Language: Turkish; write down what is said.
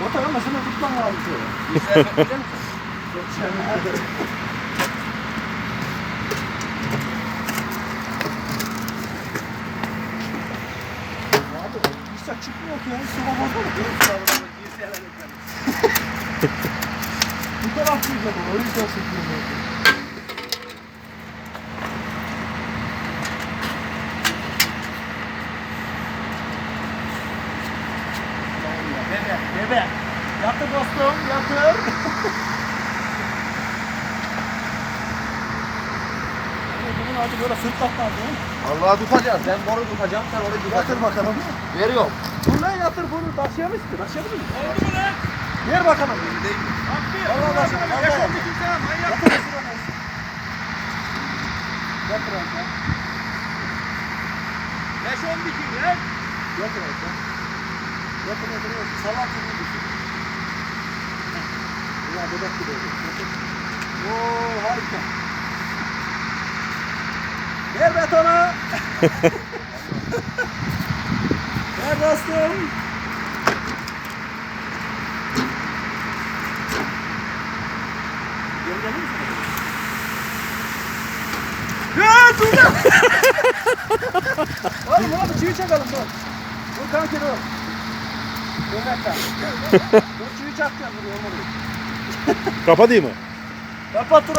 Motor ama şunu tutman lazım şey nerede? Abi bir saç çıkmıyor ki ya. Hiç sıra fazla mı? Bu taraf diyecek o. O yüzden sıkıyorum. Bebe, bebe. Yatır dostum, yatır. Bunun adı böyle sırtlatmaz değil mi? Allah'a tutacağız. Ben boru tutacağım. Sen orayı Yatır tutacaksın. bakalım. Veriyorum. Dur lan yatır bunu taşıyamayız ki. Taşıyabilir miyiz? Oldu mu lan? Ver bakalım. Allah başına bir yaş oldu kimse manyak. Yatır şuraya. Yatır aşağı. Yaş oldu ki lan. Yatır aşağı. Yatır yatır yatır. Salak gibi düşün. Ya bebek gibi oldu. Yatır. Oo harika. Ver betonu. Ver dostum. Geri gelir misin? Ya dur lan! Oğlum bir çivi çakalım dur. Dur kanki dur. Dakika. dur çivi çakacağım? Kapat dur.